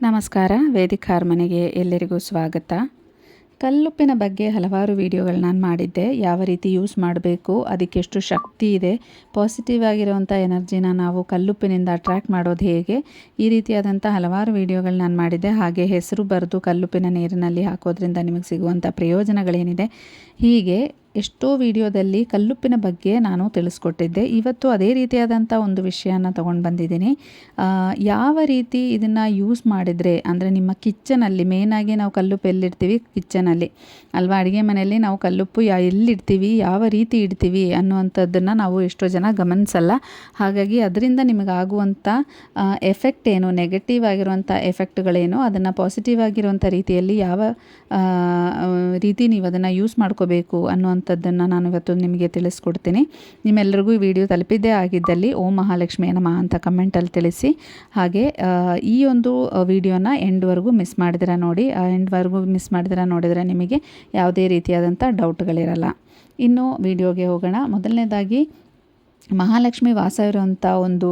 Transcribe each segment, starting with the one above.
ನಮಸ್ಕಾರ ವೇದಿಕ್ ಮನೆಗೆ ಎಲ್ಲರಿಗೂ ಸ್ವಾಗತ. ಕಲ್ಲುಪ್ಪಿನ ಬಗ್ಗೆ ಹಲವಾರು ವಿಡಿಯೋಗಳು ನಾನು ಮಾಡಿದ್ದೆ. ಯಾವ ರೀತಿ ಯೂಸ್ ಮಾಡಬೇಕು, ಅದಕ್ಕೆ ಎಷ್ಟು ಶಕ್ತಿ ಇದೆ ಪಾಸಿಟಿವ್ ಆಗಿರುವಂಥ ಎನರ್ಜಿನ ನಾವು ಕಲ್ಲುಪ್ಪಿನಿಂದ ಅಟ್ರ್ಯಾಕ್ಟ್ ಮಾಡೋದು ಹೇಗೆ, ಈ ರೀತಿಯಾದಂಥ ಹಲವಾರು ವಿಡಿಯೋಗಳು ನಾನು ಮಾಡಿದ್ದೆ. ಹಾಗೆ ಹೆಸರು ಬರೆದು ಕಲ್ಲುಪ್ಪಿನ ನೀರಿನಲ್ಲಿ ಹಾಕೋದ್ರಿಂದ ನಿಮಗೆ ಸಿಗುವಂಥ ಪ್ರಯೋಜನಗಳೇನಿದೆ. ಹೀಗೆ ಎಷ್ಟೋ ವಿಡಿಯೋದಲ್ಲಿ ಕಲ್ಲುಪ್ಪಿನ ಬಗ್ಗೆ ನಾನು ತಿಳಿಸ್ಕೊಟ್ಟಿದ್ದೆ. ಇವತ್ತು ಅದೇ ರೀತಿಯಾದಂಥ ಒಂದು ವಿಷಯನ ತೊಗೊಂಡು ಬಂದಿದ್ದೀನಿ. ಯಾವ ರೀತಿ ಇದನ್ನು ಯೂಸ್ ಮಾಡಿದರೆ, ಅಂದರೆ ನಿಮ್ಮ ಕಿಚನಲ್ಲಿ ಮೇನಾಗಿ ನಾವು ಕಲ್ಲುಪ್ಪು ಎಲ್ಲಿಡ್ತೀವಿ? ಕಿಚನಲ್ಲಿ ಅಲ್ವಾ? ಅಡುಗೆ ಮನೆಯಲ್ಲಿ ನಾವು ಕಲ್ಲುಪ್ಪು ಯಾ, ಎಲ್ಲಿಡ್ತೀವಿ? ಯಾವ ರೀತಿ ಇಡ್ತೀವಿ ಅನ್ನುವಂಥದ್ದನ್ನು ನಾವು ಎಷ್ಟೋ ಜನ ಗಮನಿಸಲ್ಲ. ಹಾಗಾಗಿ ಅದರಿಂದ ನಿಮಗಾಗುವಂಥ ಎಫೆಕ್ಟ್ ಏನು ನೆಗೆಟಿವ್ ಆಗಿರುವಂಥ ಎಫೆಕ್ಟ್ಗಳೇನು ಅದನ್ನು ಪಾಸಿಟಿವ್ ಆಗಿರುವಂಥ ರೀತಿಯಲ್ಲಿ ಯಾವ ರೀತಿ ನೀವು ಅದನ್ನು ಯೂಸ್ ಮಾಡ್ಕೋಬೇಕು ಅನ್ನುವಂಥದ್ದನ್ನು ನಾನು ಇವತ್ತು ನಿಮಗೆ ತಿಳಿಸ್ಕೊಡ್ತೀನಿ. ನಿಮ್ಮೆಲ್ಲರಿಗೂ ಈ ವಿಡಿಯೋ ತಲುಪಿದ್ದೇ ಆಗಿದ್ದಲ್ಲಿ ಓಂ ಮಹಾಲಕ್ಷ್ಮಿ ನಮಃ ಅಂತ ಕಮೆಂಟಲ್ಲಿ ತಿಳಿಸಿ. ಹಾಗೆ ಈ ಒಂದು ವಿಡಿಯೋನ ಎಂಡ್ವರೆಗೂ ಮಿಸ್ ಮಾಡಿದಿರ ನೋಡಿ ಎಂಡ್ವರೆಗೂ ಮಿಸ್ ಮಾಡಿದಿರ ನೋಡಿದರೆ ನಿಮಗೆ ಯಾವುದೇ ರೀತಿಯಾದಂಥ ಡೌಟ್ಗಳಿರಲ್ಲ. ಇನ್ನು ವಿಡಿಯೋಗೆ ಹೋಗೋಣ. ಮೊದಲನೇದಾಗಿ ಮಹಾಲಕ್ಷ್ಮಿ ವಾಸ ಇರುವಂಥ ಒಂದು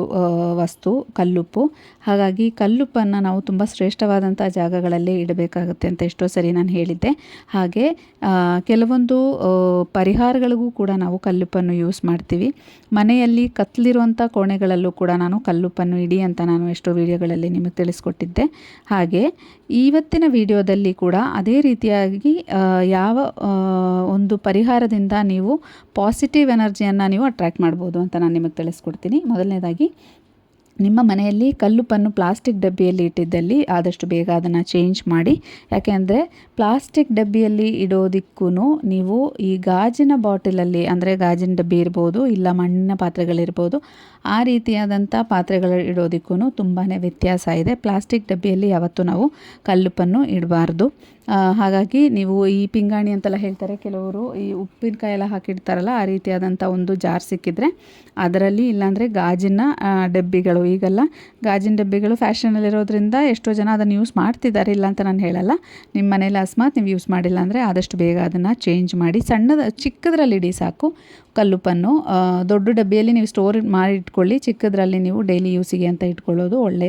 ವಸ್ತು, ಕಲ್ಲುಪ್ಪು. ಹಾಗಾಗಿ ಕಲ್ಲುಪ್ಪನ್ನು ನಾವು ತುಂಬ ಶ್ರೇಷ್ಠವಾದಂಥ ಜಾಗಗಳಲ್ಲಿ ಇಡಬೇಕಾಗುತ್ತೆ ಅಂತ ಎಷ್ಟೋ ಸರಿ ನಾನು ಹೇಳಿದ್ದೆ. ಹಾಗೆ ಕೆಲವೊಂದು ಪರಿಹಾರಗಳಿಗೂ ಕೂಡ ನಾವು ಕಲ್ಲುಪ್ಪನ್ನು ಯೂಸ್ ಮಾಡ್ತೀವಿ. ಮನೆಯಲ್ಲಿ ಕತ್ತಲಿರುವಂಥ ಕೋಣೆಗಳಲ್ಲೂ ಕೂಡ ನಾನು ಕಲ್ಲುಪ್ಪನ್ನು ಇಡಿ ಅಂತ ನಾನು ಎಷ್ಟೋ ವಿಡಿಯೋಗಳಲ್ಲಿ ನಿಮಗೆ ತಿಳಿಸ್ಕೊಟ್ಟಿದ್ದೆ. ಹಾಗೆ ಇವತ್ತಿನ ವಿಡಿಯೋದಲ್ಲಿ ಕೂಡ ಅದೇ ರೀತಿಯಾಗಿ ಯಾವ ಒಂದು ಪರಿಹಾರದಿಂದ ನೀವು ಪಾಸಿಟಿವ್ ಎನರ್ಜಿಯನ್ನು ನೀವು ಅಟ್ರ್ಯಾಕ್ಟ್ ಮಾಡ್ಬೋದು ಅಂತ ನಾನು ನಿಮಗೆ ತಿಳಿಸ್ಕೊಡ್ತೀನಿ. ಮೊದಲನೇದಾಗಿ, ನಿಮ್ಮ ಮನೆಯಲ್ಲಿ ಕಲ್ಲುಪ್ಪನ್ನು ಪ್ಲಾಸ್ಟಿಕ್ ಡಬ್ಬಿಯಲ್ಲಿ ಇಟ್ಟಿದ್ದಲ್ಲಿ ಆದಷ್ಟು ಬೇಗ ಅದನ್ನು ಚೇಂಜ್ ಮಾಡಿ. ಯಾಕೆಂದರೆ ಪ್ಲಾಸ್ಟಿಕ್ ಡಬ್ಬಿಯಲ್ಲಿ ಇಡೋದಕ್ಕೂ ನೀವು ಈ ಗಾಜಿನ ಬಾಟಲಲ್ಲಿ ಅಂದರೆ ಗಾಜಿನ ಡಬ್ಬಿ ಇರ್ಬೋದು, ಇಲ್ಲ ಮಣ್ಣಿನ ಪಾತ್ರೆಗಳಿರ್ಬೋದು ಆ ರೀತಿಯಾದಂಥ ಪಾತ್ರೆಗಳು ಇಡೋದಕ್ಕೂ ತುಂಬಾ ವ್ಯತ್ಯಾಸ ಇದೆ. ಪ್ಲಾಸ್ಟಿಕ್ ಡಬ್ಬಿಯಲ್ಲಿ ಯಾವತ್ತೂ ನಾವು ಕಲ್ಲುಪ್ಪನ್ನು ಇಡಬಾರ್ದು. ಹಾಗಾಗಿ ನೀವು ಈ ಪಿಂಗಾಣಿ ಅಂತೆಲ್ಲ ಹೇಳ್ತಾರೆ, ಕೆಲವರು ಈ ಉಪ್ಪಿನಕಾಯಿ ಎಲ್ಲ ಹಾಕಿಡ್ತಾರಲ್ಲ, ಆ ರೀತಿಯಾದಂಥ ಒಂದು ಜಾರ್ ಸಿಕ್ಕಿದ್ರೆ ಅದರಲ್ಲಿ ಇಲ್ಲಾಂದರೆ ಗಾಜಿನ ಡಬ್ಬಿಗಳು, ಈಗೆಲ್ಲ ಗಾಜಿನ ಡಬ್ಬಿಗಳು ಫ್ಯಾಷನಲ್ಲಿರೋದ್ರಿಂದ ಎಷ್ಟೋ ಜನ ಅದನ್ನು ಯೂಸ್ ಮಾಡ್ತಿದ್ದಾರೆ, ಇಲ್ಲ ಅಂತ ನಾನು ಹೇಳಲ್ಲ. ನಿಮ್ಮ ಮನೇಲಿ ಅಸ್ಮಾತ್ ನೀವು ಯೂಸ್ ಮಾಡಿಲ್ಲ ಅಂದರೆ ಆದಷ್ಟು ಬೇಗ ಅದನ್ನು ಚೇಂಜ್ ಮಾಡಿ ಸಣ್ಣದ, ಚಿಕ್ಕದ್ರಲ್ಲಿ ಇಡಿ ಸಾಕು ಕಲ್ಲುಪ್ಪನ್ನು. ದೊಡ್ಡ ಡಬ್ಬಿಯಲ್ಲಿ ನೀವು ಸ್ಟೋರ್ ಮಾಡಿ ಇಟ್ಕೊಳ್ಳಿ. ಚಿಕ್ಕದ್ರಲ್ಲಿ ನೀವು ಡೈಲಿ ಯೂಸಿಗೆ ಅಂತ ಇಟ್ಕೊಳ್ಳೋದು ಒಳ್ಳೆ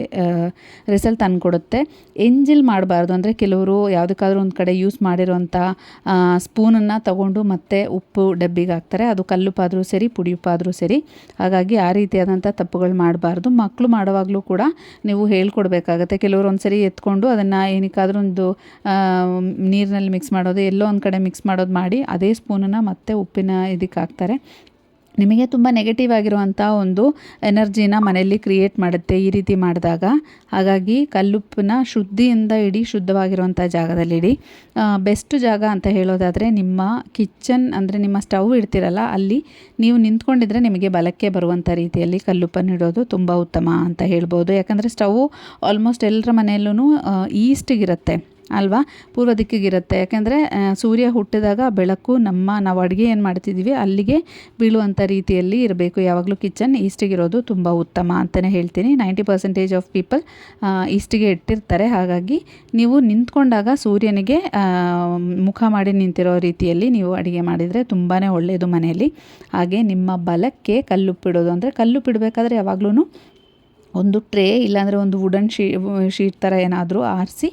ರಿಸಲ್ಟ್ ತಂದುಕೊಡುತ್ತೆ. ಎಂಜಿಲ್ ಮಾಡಬಾರ್ದು ಅಂದರೆ ಕೆಲವರು ಯಾವುದಕ್ಕಾದ್ರೂ ಒಂದು ಕಡೆ ಯೂಸ್ ಮಾಡಿರೋಂಥ ಸ್ಪೂನನ್ನು ತಗೊಂಡು ಮತ್ತೆ ಉಪ್ಪು ಡಬ್ಬಿಗೆ ಹಾಕ್ತಾರೆ. ಅದು ಕಲ್ಲುಪ್ಪಾದರೂ ಸರಿ ಪುಡಿ ಉಪ್ಪಾದರೂ ಸರಿ. ಹಾಗಾಗಿ ಆ ರೀತಿಯಾದಂಥ ತಪ್ಪುಗಳು ಮಾಡಬಾರ್ದು. ಮಕ್ಕಳು ಮಾಡುವಾಗಲೂ ಕೂಡ ನೀವು ಹೇಳ್ಕೊಡ್ಬೇಕಾಗತ್ತೆ. ಕೆಲವರು ಒಂದ್ಸರಿ ಎತ್ಕೊಂಡು ಅದನ್ನು ಏನಕ್ಕಾದ್ರೂ ಒಂದು ನೀರಿನಲ್ಲಿ ಮಿಕ್ಸ್ ಮಾಡೋದು, ಎಲ್ಲೋ ಒಂದು ಕಡೆ ಮಿಕ್ಸ್ ಮಾಡೋದು ಮಾಡಿ, ಅದೇ ಸ್ಪೂನನ್ನು ಮತ್ತೆ ಉಪ್ಪಿನ ಇದಕ್ಕೆ ಹಾಕ್ತಾರೆ ನಿಮಗೆ ತುಂಬ ನೆಗೆಟಿವ್ ಆಗಿರುವಂಥ ಒಂದು ಎನರ್ಜಿನ ಮನೆಯಲ್ಲಿ ಕ್ರಿಯೇಟ್ ಮಾಡುತ್ತೆ ಈ ರೀತಿ ಮಾಡಿದಾಗ. ಹಾಗಾಗಿ ಕಲ್ಲುಪ್ಪನ್ನ ಶುದ್ಧಿಯಿಂದ ಇಡಿ ಶುದ್ಧವಾಗಿರುವಂಥ ಜಾಗದಲ್ಲಿ ಇಡಿ. ಬೆಸ್ಟ್ ಜಾಗ ಅಂತ ಹೇಳೋದಾದರೆ ನಿಮ್ಮ ಕಿಚನ್ ಅಂದರೆ ನಿಮ್ಮ ಸ್ಟವ್ ಇಡ್ತಿರಲ್ಲ, ಅಲ್ಲಿ ನೀವು ನಿಂತ್ಕೊಂಡಿದ್ರೆ ನಿಮಗೆ ಬಲಕ್ಕೆ ಬರುವಂಥ ರೀತಿಯಲ್ಲಿ ಕಲ್ಲುಪ್ಪನ್ನು ಇಡೋದು ತುಂಬ ಉತ್ತಮ ಅಂತ ಹೇಳ್ಬೋದು. ಯಾಕಂದರೆ ಸ್ಟವ್ ಆಲ್ಮೋಸ್ಟ್ ಎಲ್ಲರ ಮನೆಯಲ್ಲೂ ಈಸ್ಟಿಗಿರುತ್ತೆ ಅಲ್ವಾ? ಪೂರ್ವ ದಿಕ್ಕಿಗಿರುತ್ತೆ. ಯಾಕೆಂದರೆ ಸೂರ್ಯ ಹುಟ್ಟಿದಾಗ ಬೆಳಕು, ನಮ್ಮ, ನಾವು ಅಡುಗೆ ಏನು ಮಾಡ್ತಿದ್ದೀವಿ ಅಲ್ಲಿಗೆ ಬೀಳುವಂಥ ರೀತಿಯಲ್ಲಿ ಇರಬೇಕು. ಯಾವಾಗಲೂ ಕಿಚನ್ ಈಸ್ಟಿಗಿರೋದು ತುಂಬ ಉತ್ತಮ ಅಂತಲೇ ಹೇಳ್ತೀನಿ. ನೈಂಟಿ ಪರ್ಸೆಂಟೇಜ್ ಆಫ್ ಪೀಪಲ್ ಈಸ್ಟಿಗೆ ಇಟ್ಟಿರ್ತಾರೆ. ಹಾಗಾಗಿ, ನೀವು ನಿಂತ್ಕೊಂಡಾಗ ಸೂರ್ಯನಿಗೆ ಮುಖ ಮಾಡಿ ನಿಂತಿರೋ ರೀತಿಯಲ್ಲಿ ನೀವು ಅಡುಗೆ ಮಾಡಿದರೆ ತುಂಬಾ ಒಳ್ಳೆಯದು ಮನೆಯಲ್ಲಿ. ಹಾಗೆ ನಿಮ್ಮ ಬಲಕ್ಕೆ ಕಲ್ಲುಪ್ಪಿಡೋದು ಅಂದರೆ ಕಲ್ಲುಪ್ಪಿಡಬೇಕಾದ್ರೆ ಯಾವಾಗಲೂ ಒಂದು ಟ್ರೇ, ಇಲ್ಲಾಂದರೆ ಒಂದು ವುಡನ್ ಶೀ, ಶೀಟ್ ಥರ ಏನಾದರೂ ಆರಿಸಿ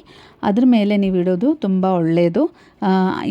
ಅದ್ರ ಮೇಲೆ ನೀವು ಇಡೋದು ತುಂಬ ಒಳ್ಳೆಯದು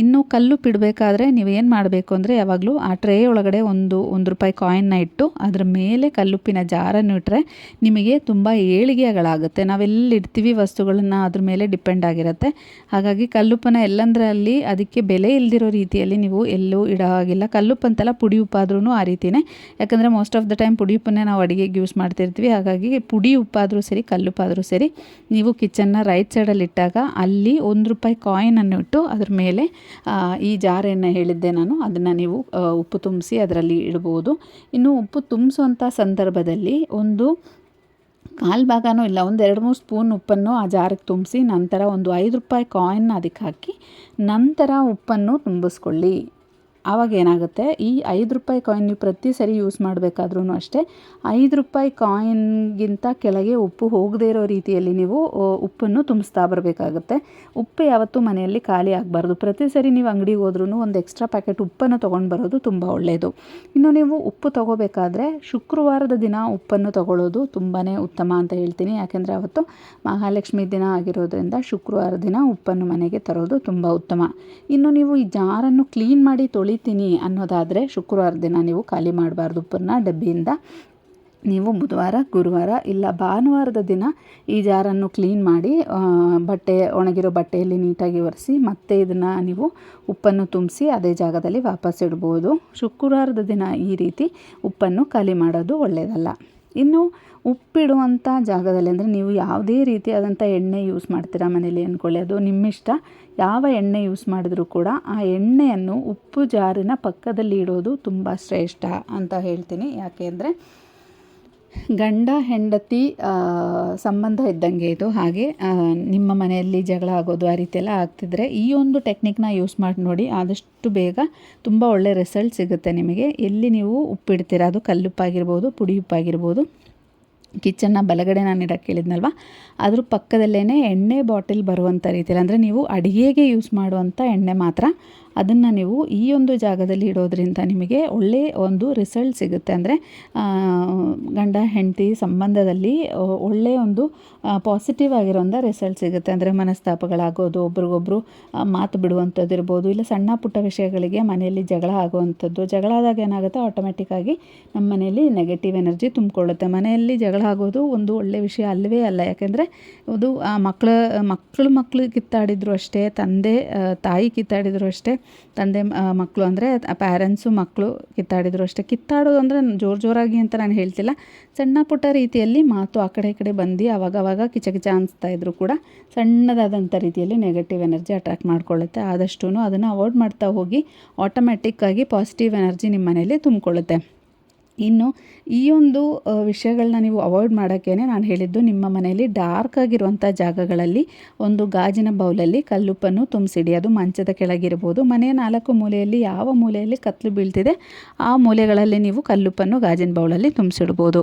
ಇನ್ನು ಕಲ್ಲು ಇಡಬೇಕಾದ್ರೆ ನೀವು ಏನು ಮಾಡಬೇಕು ಅಂದರೆ ಯಾವಾಗಲೂ ಆ ಟ್ರೇ ಒಳಗಡೆ ಒಂದು ಒಂದು ರೂಪಾಯಿ ಕಾಯಿನ್ನ ಇಟ್ಟು ಅದ್ರ ಮೇಲೆ ಕಲ್ಲುಪ್ಪಿನ ಜಾರನ್ನು ಇಟ್ಟರೆ ನಿಮಗೆ ತುಂಬ ಏಳಿಗೆಗಳಾಗುತ್ತೆ. ನಾವೆಲ್ಲಿ ಇಡ್ತೀವಿ ವಸ್ತುಗಳನ್ನು ಅದ್ರ ಮೇಲೆ ಡಿಪೆಂಡ್ ಆಗಿರುತ್ತೆ. ಹಾಗಾಗಿ ಕಲ್ಲುಪ್ಪನ ಎಲ್ಲಂದರಲ್ಲಿ ಅದಕ್ಕೆ ಬೆಲೆ ಇಲ್ದಿರೋ ರೀತಿಯಲ್ಲಿ ನೀವು ಎಲ್ಲೂ ಇಡೋ ಹಾಗಿಲ್ಲ. ಕಲ್ಲುಪ್ಪು ಅಂತೆಲ್ಲ ಪುಡಿ ಉಪ್ಪಾದ್ರೂ ಆ ರೀತಿಯೇ ಯಾಕಂದರೆ ಮೋಸ್ಟ್ ಆಫ್ ದ ಟೈಮ್ ಪುಡಿ ಉಪ್ಪನ್ನೇ ನಾವು ಅಡುಗೆಗೆ ಯೂಸ್ ಮಾಡ್ತಿರ್ತೀವಿ. ಹಾಗಾಗಿ ಪುಡಿ ಉಪ್ಪಾದರೂ ಸರಿ, ಕಲ್ಲುಪ್ಪಾದರೂ ಸರಿ, ನೀವು ಕಿಚನ್ನ ರೈಟ್ ಸೈಡಲ್ಲಿ ಇಟ್ಟಾಗ ಅಲ್ಲಿ ಒಂದು ರೂಪಾಯಿ ಕಾಯಿನನ್ನು ಇಟ್ಟು ಅದ್ರ ಮೇಲೆ ಈ ಜಾರೆಯನ್ನು ಹೇಳಿದ್ದೆ ನಾನು. ಅದನ್ನು ನೀವು ಉಪ್ಪು ತುಂಬಿಸಿ ಅದರಲ್ಲಿ ಇಡ್ಬೋದು. ಇನ್ನು ಉಪ್ಪು ತುಂಬಿಸುವಂಥ ಸಂದರ್ಭದಲ್ಲಿ ಒಂದು ಕಾಲು ಭಾಗನೂ ಇಲ್ಲ, ಒಂದು ಎರಡು ಮೂರು ಸ್ಪೂನ್ ಉಪ್ಪನ್ನು ಆ ಜಾರಿಗೆ ತುಂಬಿಸಿ ನಂತರ ಒಂದು ಐದು ರೂಪಾಯಿ ಕಾಯಿನ್ನ ಅದಕ್ಕೆ ಹಾಕಿ ನಂತರ ಉಪ್ಪನ್ನು ತುಂಬಿಸ್ಕೊಳ್ಳಿ. ಆವಾಗ ಏನಾಗುತ್ತೆ? ಈ ಐದು ರೂಪಾಯಿ ಕಾಯಿನ್ ನೀವು ಪ್ರತಿ ಸರಿ ಯೂಸ್ ಮಾಡಬೇಕಾದ್ರೂ ಅಷ್ಟೇ, ಐದು ರೂಪಾಯಿ ಕಾಯಿನ್ಗಿಂತ ಕೆಳಗೆ ಉಪ್ಪು ಹೋಗದೇ ಇರೋ ರೀತಿಯಲ್ಲಿ ನೀವು ಉಪ್ಪನ್ನು ತುಂಬಿಸ್ತಾ ಬರಬೇಕಾಗುತ್ತೆ. ಉಪ್ಪು ಯಾವತ್ತೂ ಮನೆಯಲ್ಲಿ ಖಾಲಿ ಆಗಬಾರ್ದು. ಪ್ರತಿ ಸರಿ ನೀವು ಅಂಗಡಿಗೆ ಹೋದ್ರೂ ಒಂದು ಎಕ್ಸ್ಟ್ರಾ ಪ್ಯಾಕೆಟ್ ಉಪ್ಪನ್ನು ತೊಗೊಂಡು ಬರೋದು ತುಂಬ ಒಳ್ಳೆಯದು ಇನ್ನು ನೀವು ಉಪ್ಪು ತೊಗೋಬೇಕಾದ್ರೆ ಶುಕ್ರವಾರದ ದಿನ ಉಪ್ಪನ್ನು ತೊಗೊಳ್ಳೋದು ತುಂಬಾ ಉತ್ತಮ ಅಂತ ಹೇಳ್ತೀನಿ. ಯಾಕೆಂದರೆ ಅವತ್ತು ಮಹಾಲಕ್ಷ್ಮಿ ದಿನ ಆಗಿರೋದ್ರಿಂದ ಶುಕ್ರವಾರ ದಿನ ಉಪ್ಪನ್ನು ಮನೆಗೆ ತರೋದು ತುಂಬ ಉತ್ತಮ. ಇನ್ನು ನೀವು ಈ ಜಾರನ್ನು ಕ್ಲೀನ್ ಮಾಡಿ ತೊಳಿತೀನಿ ಅನ್ನೋದಾದರೆ ಶುಕ್ರವಾರ ದಿನ ನೀವು ಖಾಲಿ ಮಾಡಬಾರ್ದು ಉಪ್ಪನ್ನು ಡಬ್ಬಿಯಿಂದ. ನೀವು ಬುಧವಾರ, ಗುರುವಾರ ಇಲ್ಲ ಭಾನುವಾರದ ದಿನ ಈ ಜಾರನ್ನು ಕ್ಲೀನ್ ಮಾಡಿ ಬಟ್ಟೆ, ಒಣಗಿರೋ ಬಟ್ಟೆಯಲ್ಲಿ ನೀಟಾಗಿ ಒರೆಸಿ ಮತ್ತೆ ಇದನ್ನು ನೀವು ಉಪ್ಪನ್ನು ತುಂಬಿಸಿ ಅದೇ ಜಾಗದಲ್ಲಿ ವಾಪಸ್ ಇಡ್ಬೋದು ಶುಕ್ರವಾರದ ದಿನ ಈ ರೀತಿ ಉಪ್ಪನ್ನು ಖಾಲಿ ಮಾಡೋದು ಒಳ್ಳೆಯದಲ್ಲ. ಇನ್ನು ಉಪ್ಪಿಡುವಂಥ ಜಾಗದಲ್ಲಿ ಅಂದರೆ ನೀವು ಯಾವುದೇ ರೀತಿಯಾದಂಥ ಎಣ್ಣೆ ಯೂಸ್ ಮಾಡ್ತೀರಾ ಮನೇಲಿ ಅಂದ್ಕೊಳ್ಳಿ. ಅದು ನಿಮ್ಮಿಷ್ಟ. ಯಾವ ಎಣ್ಣೆ ಯೂಸ್ ಮಾಡಿದ್ರೂ ಕೂಡ ಆ ಎಣ್ಣೆಯನ್ನು ಉಪ್ಪು ಜಾರಿನ ಪಕ್ಕದಲ್ಲಿ ಇಡೋದು ತುಂಬ ಶ್ರೇಷ್ಠ ಅಂತ ಹೇಳ್ತೀನಿ. ಯಾಕೆ ಅಂದರೆ ಗಂಡ, ಹೆಂಡತಿ ಸಂಬಂಧ ಇದ್ದಂಗೆ ಇದು. ಹಾಗೆ ನಿಮ್ಮ ಮನೆಯಲ್ಲಿ ಜಗಳ ಆಗೋದು ಆ ರೀತಿ ಎಲ್ಲ ಆಗ್ತಿದ್ರೆ ಈ ಒಂದು ಟೆಕ್ನಿಕ್ನ ಯೂಸ್ ಮಾಡಿ ನೋಡಿ ಆದಷ್ಟು ಬೇಗ ತುಂಬ ಒಳ್ಳೆ ರಿಸಲ್ಟ್ ಸಿಗುತ್ತೆ ನಿಮಗೆ. ಎಲ್ಲಿ ನೀವು ಉಪ್ಪಿಡ್ತೀರ? ಅದು ಕಲ್ಲುಪ್ಪಾಗಿರ್ಬೋದು ಪುಡಿ ಉಪ್ಪಾಗಿರ್ಬೋದು ಕಿಚನ್ನ ಬಲಗಡೆ ನಾನು ಇಡೋಕ್ಕೆ ಹೇಳಿದ್ನಲ್ವ? ಅದ್ರ ಪಕ್ಕದಲ್ಲೇ ಎಣ್ಣೆ ಬಾಟಲ್ ಬರುವಂಥ ರೀತಿಯಲ್ಲಿ, ಅಂದರೆ ನೀವು ಅಡುಗೆಗೆ ಯೂಸ್ ಮಾಡುವಂಥ ಎಣ್ಣೆ ಮಾತ್ರ ಅದನ್ನು ನೀವು ಈ ಒಂದು ಜಾಗದಲ್ಲಿ ಇಡೋದ್ರಿಂದ ನಿಮಗೆ ಒಳ್ಳೆಯ ಒಂದು ರಿಸಲ್ಟ್ ಸಿಗುತ್ತೆ. ಅಂದರೆ ಗಂಡ, ಹೆಂಡತಿ ಸಂಬಂಧದಲ್ಲಿ ಒಳ್ಳೆಯ ಒಂದು ಪಾಸಿಟಿವ್ ಆಗಿರೋಂಥ ರಿಸಲ್ಟ್ ಸಿಗುತ್ತೆ. ಅಂದರೆ, ಮನಸ್ತಾಪಗಳಾಗೋದು, ಒಬ್ರಿಗೊಬ್ರು ಮಾತು ಬಿಡುವಂಥದ್ದು ಇರ್ಬೋದು, ಇಲ್ಲ ಸಣ್ಣ ಪುಟ್ಟ ವಿಷಯಗಳಿಗೆ ಮನೆಯಲ್ಲಿ ಜಗಳ ಆಗುವಂಥದ್ದು ಜಗಳ ಆದಾಗ ಏನಾಗುತ್ತೆ? ಆಟೋಮೆಟಿಕ್ಕಾಗಿ ನಮ್ಮ ಮನೆಯಲ್ಲಿ ನೆಗೆಟಿವ್ ಎನರ್ಜಿ ತುಂಬಿಕೊಳ್ಳುತ್ತೆ. ಮನೆಯಲ್ಲಿ ಜಗಳ ಆಗೋದು ಒಂದು ಒಳ್ಳೆಯ ವಿಷಯ ಅಲ್ಲವೇ ಅಲ್ಲ. ಯಾಕೆಂದರೆ, ಅದು ಮಕ್ಕಳ ಮಕ್ಕಳು ಮಕ್ಕಳು ಕಿತ್ತಾಡಿದ್ರು ಅಷ್ಟೇ, ತಂದೆ ತಾಯಿ ಕಿತ್ತಾಡಿದ್ರು ಅಷ್ಟೇ ತಂದೆ ಮಕ್ಕಳು ಅಂದರೆ ಪ್ಯಾರೆಂಟ್ಸು ಮಕ್ಕಳು ಕಿತ್ತಾಡಿದ್ರು ಅಷ್ಟೇ. ಕಿತ್ತಾಡೋದು ಅಂದರೆ ಜೋರು ಜೋರಾಗಿ ಅಂತ ನಾನು ಹೇಳ್ತಿಲ್ಲ. ಸಣ್ಣ ಪುಟ್ಟ ರೀತಿಯಲ್ಲಿ ಮಾತು ಆ ಕಡೆ ಈ ಕಡೆ ಬಂದು ಅವಾಗವಾಗ ಕಿಚ ಕಿಚ ಅನಿಸ್ತಾ ಇದ್ರು ಕೂಡ ಸಣ್ಣದಾದಂಥ ರೀತಿಯಲ್ಲಿ ನೆಗೆಟಿವ್ ಎನರ್ಜಿ ಅಟ್ರ್ಯಾಕ್ಟ್ ಮಾಡ್ಕೊಳ್ಳುತ್ತೆ. ಆದಷ್ಟು ಅದನ್ನು ಅವಾಯ್ಡ್ ಮಾಡ್ತಾ ಹೋಗಿ ಆಟೋಮ್ಯಾಟಿಕ್ಕಾಗಿ ಪಾಸಿಟಿವ್ ಎನರ್ಜಿ ನಿಮ್ಮ ಮನೇಲಿ ತುಂಬಿಕೊಳ್ಳುತ್ತೆ. ಇನ್ನು ಈ ಒಂದು ವಿಷಯಗಳನ್ನ ನೀವು ಅವಾಯ್ಡ್ ಮಾಡೋಕ್ಕೇ ನಾನು ಹೇಳಿದ್ದು ನಿಮ್ಮ ಮನೆಯಲ್ಲಿ ಡಾರ್ಕ್ ಆಗಿರುವಂಥ ಜಾಗಗಳಲ್ಲಿ ಒಂದು ಗಾಜಿನ ಬೌಲಲ್ಲಿ ಕಲ್ಲುಪ್ಪನ್ನು ತುಂಬಿಸಿಡಿ. ಅದು ಮಂಚದ ಕೆಳಗಿರ್ಬೋದು. ಮನೆಯ ನಾಲ್ಕು ಮೂಲೆಯಲ್ಲಿ ಯಾವ ಮೂಲೆಯಲ್ಲಿ ಕತ್ತಲು ಬೀಳ್ತಿದೆ, ಆ ಮೂಲೆಗಳಲ್ಲಿ ನೀವು ಕಲ್ಲುಪ್ಪನ್ನು ಗಾಜಿನ ಬೌಲಲ್ಲಿ ತುಂಬಿಸಿಡ್ಬೋದು.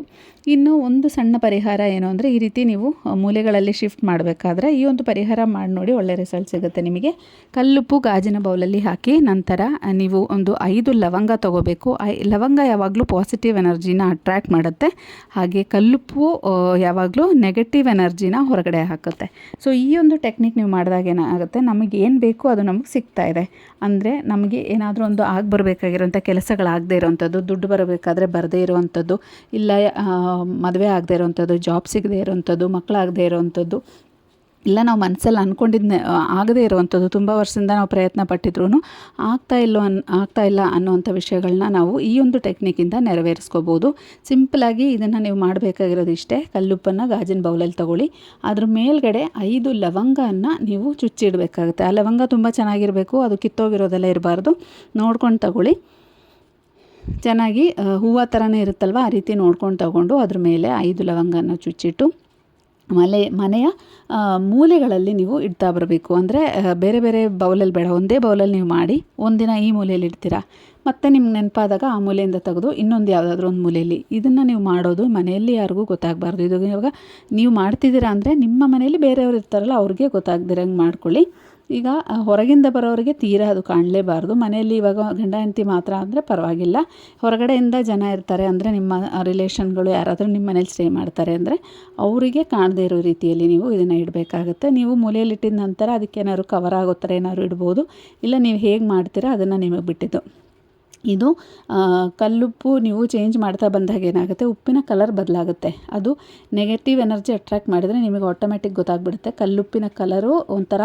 ಇನ್ನು ಒಂದು ಸಣ್ಣ ಪರಿಹಾರ ಏನು ಅಂದರೆ, ಈ ರೀತಿ ನೀವು ಮೂಲೆಗಳಲ್ಲಿ ಶಿಫ್ಟ್ ಮಾಡಬೇಕಾದ್ರೆ ಈ ಒಂದು ಪರಿಹಾರ ಮಾಡಿ ನೋಡಿ ಒಳ್ಳೆ ರಿಸಲ್ಟ್ ಸಿಗುತ್ತೆ ನಿಮಗೆ. ಕಲ್ಲುಪ್ಪು ಗಾಜಿನ ಬೌಲಲ್ಲಿ ಹಾಕಿ ನಂತರ ನೀವು ಒಂದು ಐದು ಲವಂಗ ತಗೋಬೇಕು. ಲವಂಗ ಯಾವಾಗಲೂ ಪಾಸಿಟಿವ್ ಎನರ್ಜಿನ ಅಟ್ರ್ಯಾಕ್ಟ್ ಮಾಡುತ್ತೆ. ಹಾಗೆ ಕಲ್ಲುಪ್ಪು ಯಾವಾಗಲೂ ನೆಗೆಟಿವ್ ಎನರ್ಜಿನ ಹೊರಗಡೆ ಹಾಕುತ್ತೆ. ಸೊ ಈ ಒಂದು ಟೆಕ್ನಿಕ್ ನೀವು ಮಾಡಿದಾಗ ಏನಾಗುತ್ತೆ? ನಮಗೆ ಏನು ಬೇಕು ಅದು ನಮಗೆ ಸಿಗ್ತಾ ಇದೆ. ಅಂದರೆ ನಮಗೆ ಏನಾದರೂ ಒಂದು ಆಗಿ ಬರಬೇಕಾಗಿರೋಂಥ ಕೆಲಸಗಳಾಗದೇ ಇರೋವಂಥದ್ದು, ದುಡ್ಡು ಬರಬೇಕಾದ್ರೆ ಬರದೇ ಇರುವಂಥದ್ದು, ಇಲ್ಲ ಮದುವೆ ಆಗದೆ ಇರೋವಂಥದ್ದು ಜಾಬ್ ಸಿಗದೇ ಇರೋವಂಥದ್ದು ಮಕ್ಕಳಾಗದೇ ಇರೋವಂಥದ್ದು ಇಲ್ಲ, ನಾವು ಮನಸ್ಸಲ್ಲಿ ಅಂದ್ಕೊಂಡಿದ್ದ ಆಗದೇ ಇರುವಂಥದ್ದು, ತುಂಬ ವರ್ಷದಿಂದ ನಾವು ಪ್ರಯತ್ನ ಪಟ್ಟಿದ್ರೂ ಆಗ್ತಾ ಇಲ್ಲೋ ಅನ್, ಆಗ್ತಾ ಇಲ್ಲ ಅನ್ನೋವಂಥ ವಿಷಯಗಳನ್ನ ನಾವು ಈ ಒಂದು ಟೆಕ್ನಿಕ್ಕಿಂದ ನೆರವೇರಿಸ್ಕೋಬೋದು. ಸಿಂಪಲಾಗಿ ಇದನ್ನು ನೀವು ಮಾಡಬೇಕಾಗಿರೋದು ಇಷ್ಟೇ ಕಲ್ಲುಪ್ಪನ್ನು ಗಾಜಿನ ಬೌಲಲ್ಲಿ ತಗೊಳ್ಳಿ. ಅದ್ರ ಮೇಲ್ಗಡೆ ಐದು ಲವಂಗವನ್ನು ನೀವು ಚುಚ್ಚಿಡಬೇಕಾಗುತ್ತೆ. ಆ ಲವಂಗ ತುಂಬ ಚೆನ್ನಾಗಿರಬೇಕು, ಅದು ಕಿತ್ತೋಗಿರೋದೆಲ್ಲ ಇರಬಾರ್ದು. ನೋಡ್ಕೊಂಡು ತಗೊಳ್ಳಿ. ಚೆನ್ನಾಗಿ ಹೂವು ಥರನೇ ಇರುತ್ತಲ್ವ, ಆ ರೀತಿ ನೋಡ್ಕೊಂಡು ತಗೊಂಡು ಅದ್ರ ಮೇಲೆ ಐದು ಲವಂಗನ ಚುಚ್ಚಿಟ್ಟು ಮಲೆ, ಮನೆಯ ಮೂಲೆಗಳಲ್ಲಿ ನೀವು ಇಡ್ತಾ ಬರಬೇಕು. ಅಂದರೆ ಬೇರೆ ಬೇರೆ ಬೌಲಲ್ಲಿ ಬೇಡ. ಒಂದೇ ಬೌಲಲ್ಲಿ ನೀವು ಮಾಡಿ, ಒಂದಿನ ಈ ಮೂಲೆಯಲ್ಲಿ ಇಡ್ತೀರಾ. ಮತ್ತು ನಿಮ್ಗೆ ನೆನಪಾದಾಗ ಆ ಮೂಲೆಯಿಂದ ತೆಗೆದು ಇನ್ನೊಂದು ಯಾವುದಾದ್ರೂ ಒಂದು ಮೂಲೆಯಲ್ಲಿ. ಇದನ್ನು ನೀವು ಮಾಡೋದು ಮನೆಯಲ್ಲಿ ಯಾರಿಗೂ ಗೊತ್ತಾಗಬಾರ್ದು. ಇದು ಇವಾಗ ನೀವು ಮಾಡ್ತಿದ್ದೀರಾ ಅಂದರೆ ನಿಮ್ಮ ಮನೆಯಲ್ಲಿ ಬೇರೆಯವ್ರು ಇರ್ತಾರಲ್ಲ, ಅವ್ರಿಗೆ ಗೊತ್ತಾಗದಿರಂಗೆ ಮಾಡ್ಕೊಳ್ಳಿ. ಈಗ ಹೊರಗಿಂದ ಬರೋರಿಗೆ ತೀರಾ ಅದು ಕಾಣಲೇಬಾರ್ದು. ಮನೆಯಲ್ಲಿ ಇವಾಗ ಗಂಡ ಹೆಂಡತಿ ಮಾತ್ರ ಅಂದರೆ ಪರವಾಗಿಲ್ಲ. ಹೊರಗಡೆಯಿಂದ ಜನ ಇರ್ತಾರೆ ಅಂದರೆ ನಿಮ್ಮ ರಿಲೇಷನ್ಗಳು ಯಾರಾದರೂ ನಿಮ್ಮ ಮನೇಲಿ ಸ್ಟೇ ಮಾಡ್ತಾರೆ ಅಂದರೆ ಅವರಿಗೆ ಕಾಣದೇ ಇರೋ ರೀತಿಯಲ್ಲಿ ನೀವು ಇದನ್ನು ಇಡಬೇಕಾಗುತ್ತೆ. ನೀವು ಮೂಲೆಯಲ್ಲಿಟ್ಟಿದ ನಂತರ ಅದಕ್ಕೆ ಏನಾದ್ರು ಕವರ್ ಆಗೋ ಥರ ಏನಾದ್ರು ಇಡ್ಬೋದು. ಇಲ್ಲ, ನೀವು ಹೇಗೆ ಮಾಡ್ತೀರಾ ಅದನ್ನು ನಿಮಗೆ ಬಿಟ್ಟಿದ್ದು. ಇದು ಕಲ್ಲುಪ್ಪು ನೀವು ಚೇಂಜ್ ಮಾಡ್ತಾ ಬಂದಾಗ ಏನಾಗುತ್ತೆ? ಉಪ್ಪಿನ ಕಲರ್ ಬದಲಾಗುತ್ತೆ. ಅದು ನೆಗೆಟಿವ್ ಎನರ್ಜಿ ಅಟ್ರ್ಯಾಕ್ಟ್ ಮಾಡಿದರೆ ನಿಮಗೆ ಆಟೋಮೆಟಿಕ್ ಗೊತ್ತಾಗ್ಬಿಡುತ್ತೆ. ಕಲ್ಲುಪ್ಪಿನ ಕಲರು ಒಂಥರ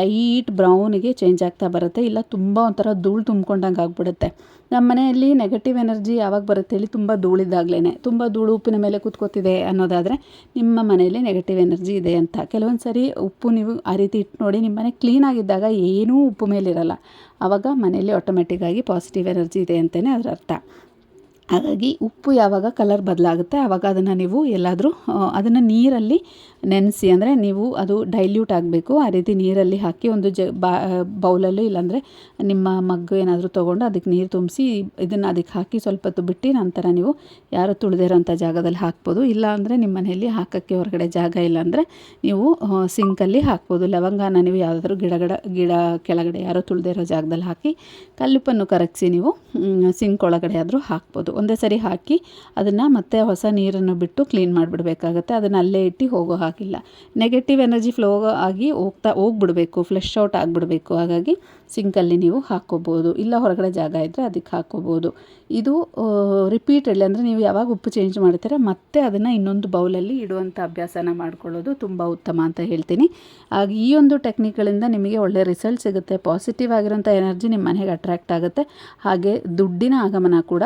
ಲೈಟ್ ಬ್ರೌನಿಗೆ ಚೇಂಜ್ ಆಗ್ತಾ ಬರುತ್ತೆ. ಇಲ್ಲ, ತುಂಬ ಒಂಥರ ಧೂಳು ತುಂಬ್ಕೊಂಡಂಗೆ ಆಗಿಬಿಡುತ್ತೆ. ನಮ್ಮ ಮನೆಯಲ್ಲಿ ನೆಗೆಟಿವ್ ಎನರ್ಜಿ ಯಾವಾಗ ಬರುತ್ತೆ ಹೇಳಿ ತುಂಬ ಧೂಳಿದ್ದಾಗಲೇ ತುಂಬ ಧೂಳು ಉಪ್ಪಿನ ಮೇಲೆ ಕೂತ್ಕೋತಿದೆ ಅನ್ನೋದಾದರೆ ನಿಮ್ಮ ಮನೆಯಲ್ಲಿ ನೆಗೆಟಿವ್ ಎನರ್ಜಿ ಇದೆ ಅಂತ. ಕೆಲವೊಂದು ಸರಿ ಉಪ್ಪು ನೀವು ಆ ರೀತಿ ಇಟ್ಟು ನೋಡಿ ನಿಮ್ಮ ಮನೆ ಕ್ಲೀನಾಗಿದ್ದಾಗ ಏನೂ ಉಪ್ಪು ಮೇಲಿರಲ್ಲ. ಆವಾಗ ಮನೆಯಲ್ಲಿ ಆಟೋಮೆಟಿಕ್ಕಾಗಿ ಪಾಸಿಟಿವ್ ಎನರ್ಜಿ ಇದೆ ಅಂತಲೇ ಅದರ ಅರ್ಥ. ಹಾಗಾಗಿ ಉಪ್ಪು ಯಾವಾಗ ಕಲರ್ ಬದಲಾಗುತ್ತೆ ಆವಾಗ ಅದನ್ನು ನೀವು ಎಲ್ಲಾದರೂ ಅದನ್ನು ನೀರಲ್ಲಿ ನೆನೆಸಿ ಅಂದರೆ ನೀವು ಅದು ಡೈಲ್ಯೂಟ್ ಆಗಬೇಕು. ಆ ರೀತಿ ನೀರಲ್ಲಿ ಹಾಕಿ ಒಂದು ಜ, ಬಾ, ಬೌಲಲ್ಲಿ ಇಲ್ಲಾಂದರೆ ನಿಮ್ಮ ಮಗ್ಗು ಏನಾದರೂ ತೊಗೊಂಡು ಅದಕ್ಕೆ ನೀರು ತುಂಬಿಸಿ ಇದನ್ನು ಅದಕ್ಕೆ ಹಾಕಿ ಸ್ವಲ್ಪ ಹೊತ್ತು ಬಿಟ್ಟು ನಂತರ ನೀವು ಯಾರು ತುಳಿದಿರೋಂಥ ಜಾಗದಲ್ಲಿ ಹಾಕ್ಬೋದು. ಇಲ್ಲ ಅಂದರೆ ನಿಮ್ಮ ಮನೆಯಲ್ಲಿ ಹಾಕೋಕ್ಕೆ ಹೊರಗಡೆ ಜಾಗ ಇಲ್ಲ ಅಂದರೆ ನೀವು ಸಿಂಕಲ್ಲಿ ಹಾಕ್ಬೋದು. ಲವಂಗಾನ ನೀವು ಯಾವುದಾದ್ರೂ ಗಿಡಗಡ, ಗಿಡ ಗಿಡ ಕೆಳಗಡೆ ಯಾರೋ ತುಳಿದಿರೋ ಜಾಗದಲ್ಲಿ ಹಾಕಿ ಕಲ್ಲುಪ್ಪನ್ನು ಕರಗಿಸಿ ನೀವು ಸಿಂಕ್ ಒಳಗಡೆ ಆದರೂ ಹಾಕ್ಬೋದು. ಒಂದೇ ಸರಿ ಹಾಕಿ ಅದನ್ನು ಮತ್ತೆ ಹೊಸ ನೀರನ್ನು ಬಿಟ್ಟು ಕ್ಲೀನ್ ಮಾಡಿಬಿಡ್ಬೇಕಾಗತ್ತೆ. ಅದನ್ನು ಅಲ್ಲೇ ಇಟ್ಟು ಹೋಗೋ. ಹಾಗಿಲ್ಲ ನೆಗೆಟಿವ್ ಎನರ್ಜಿ ಫ್ಲೋ ಆಗಿ ಹೋಗ್ತಾ ಹೋಗ್ಬಿಡಬೇಕು ಫ್ಲೆಶ್ ಔಟ್ ಆಗಿಬಿಡಬೇಕು. ಹಾಗಾಗಿ ಸಿಂಕಲ್ಲಿ ನೀವು ಹಾಕ್ಕೋಬೋದು. ಇಲ್ಲ ಹೊರಗಡೆ ಜಾಗ ಇದ್ದರೆ ಅದಕ್ಕೆ ಹಾಕ್ಕೋಬೋದು. ಇದು ರಿಪೀಟೆಡ್ಲಿ ಅಂದರೆ ನೀವು ಯಾವಾಗ ಉಪ್ಪು ಚೇಂಜ್ ಮಾಡ್ತೀರ ಮತ್ತೆ ಅದನ್ನು ಇನ್ನೊಂದು ಬೌಲಲ್ಲಿ ಇಡುವಂಥ ಅಭ್ಯಾಸನ ಮಾಡ್ಕೊಳ್ಳೋದು ತುಂಬ ಉತ್ತಮ ಅಂತ ಹೇಳ್ತೀನಿ. ಆಗ ಈ ಒಂದು ಟೆಕ್ನಿಕ್ಗಳಿಂದ ನಿಮಗೆ ಒಳ್ಳೆ ರಿಸಲ್ಟ್ ಸಿಗುತ್ತೆ. ಪಾಸಿಟಿವ್ ಆಗಿರೋಂಥ ಎನರ್ಜಿ ನಿಮ್ಮ ಮನೆಗೆ ಅಟ್ರ್ಯಾಕ್ಟ್ ಆಗುತ್ತೆ. ಹಾಗೆ ದುಡ್ಡಿನ ಆಗಮನ ಕೂಡ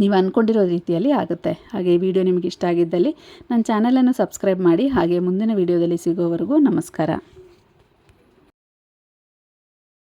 ನೀವು ಅಂದ್ಕೊಂಡಿರೋ ರೀತಿಯಲ್ಲಿ ಆಗುತ್ತೆ. ಹಾಗೆ ಈ ವಿಡಿಯೋ ನಿಮಗೆ ಇಷ್ಟ ಆಗಿದ್ದಲ್ಲಿ ನನ್ನ ಚಾನಲನ್ನು ಸಬ್ಸ್ಕ್ರೈಬ್ ಮಾಡಿ ಹಾಗೆ ಮುಂದಿನ ವಿಡಿಯೋದಲ್ಲಿ ಸಿಗೋವರೆಗೂ ನಮಸ್ಕಾರ.